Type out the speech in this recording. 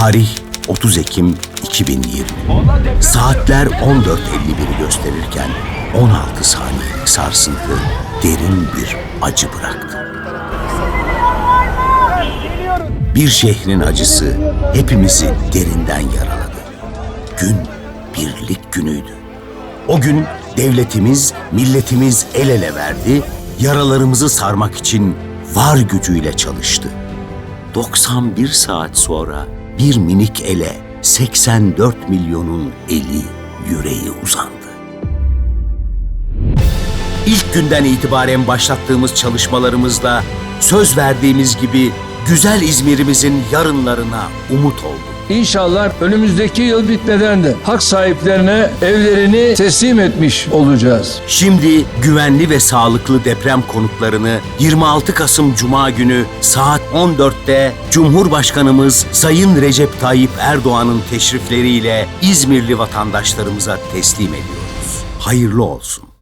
Tarih 30 Ekim 2020. Saatler 14.51'i gösterirken 16 saniyelik sarsıntı derin bir acı bıraktı. Bir şehrin acısı hepimizi derinden yaraladı. Gün birlik günüydü. O gün devletimiz, milletimiz el ele verdi, yaralarımızı sarmak için var gücüyle çalıştı. 91 saat sonra bir minik ele 84 milyonun eli, yüreği uzandı. İlk günden itibaren başlattığımız çalışmalarımızla söz verdiğimiz gibi güzel İzmir'imizin yarınlarına umut olduk. İnşallah önümüzdeki yıl bitmeden de hak sahiplerine evlerini teslim etmiş olacağız. Şimdi güvenli ve sağlıklı deprem konutlarını 26 Kasım Cuma günü saat 14'te Cumhurbaşkanımız Sayın Recep Tayyip Erdoğan'ın teşrifleriyle İzmirli vatandaşlarımıza teslim ediyoruz. Hayırlı olsun.